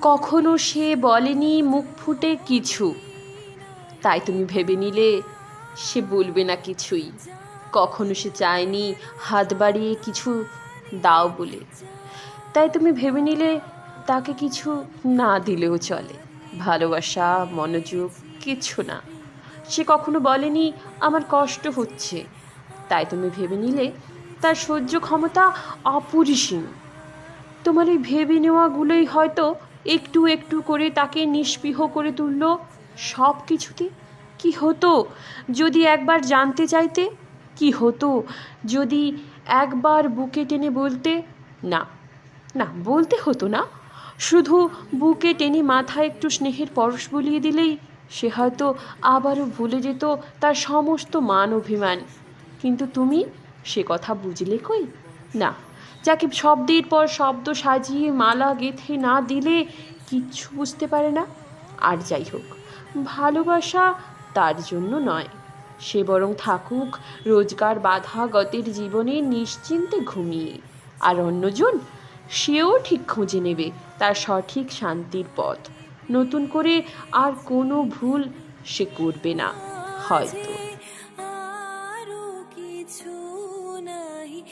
কখনো সে বলেনি মুখ ফুটে কিছু। তাই তুমি ভেবে নিলে সে বলবে না কিছুই। কখনো সে চায়নি হাত বাড়িয়ে কিছু দাও বলে। তাই তুমি ভেবে নিলে তাকে কিছু না দিলেও চলে। ভালোবাসা, মনোযোগ কিছু না। সে কখনো বলেনি আমার কষ্ট হচ্ছে। তাই তুমি ভেবে নিলে তার সহ্য ক্ষমতা অপরিসীম। তোমার এই ভেবে নেওয়াগুলোই হয়তো একটু একটু করে তাকে নিষ্পৃহ করে তুলল। সব কিছুতে কি হতো? যদি একবার জানতে চাইতে, কি হতো? যদি একবার বুকে টেনে বলতে, না না, বলতে হতো না। শুধু বুকে টেনে মাথায় একটু স্নেহের পরশ বলিয়ে দিলেই সে হয়তো আবারও ভুলে যেত তার সমস্ত মান অভিমান। কিন্তু তুমি সে কথা বুঝলে কই? না যাকে শব্দের পর শব্দ সাজিয়ে মালা গেঁথে না দিলে কিচ্ছু বুঝতে পারে না। আর যাই হোক, ভালোবাসা তার জন্য নয়। সে বরং থাকুক রোজগার বাধা গতের জীবনে নিশ্চিন্তে ঘুমিয়ে। আর অন্যজন, সেও ঠিক খুঁজে নেবে তার সঠিক শান্তির পথ। নতুন করে আর কোনো ভুল সে করবে না। হয়তো। কিছু নাই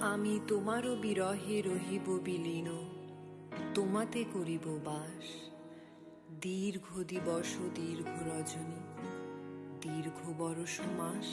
আমি তোমারও বিরহে রহিব বিলীন, তোমাতে করিব বাস। দীর্ঘ দিবস দীর্ঘ রজনী, দীর্ঘ বরষ মাস।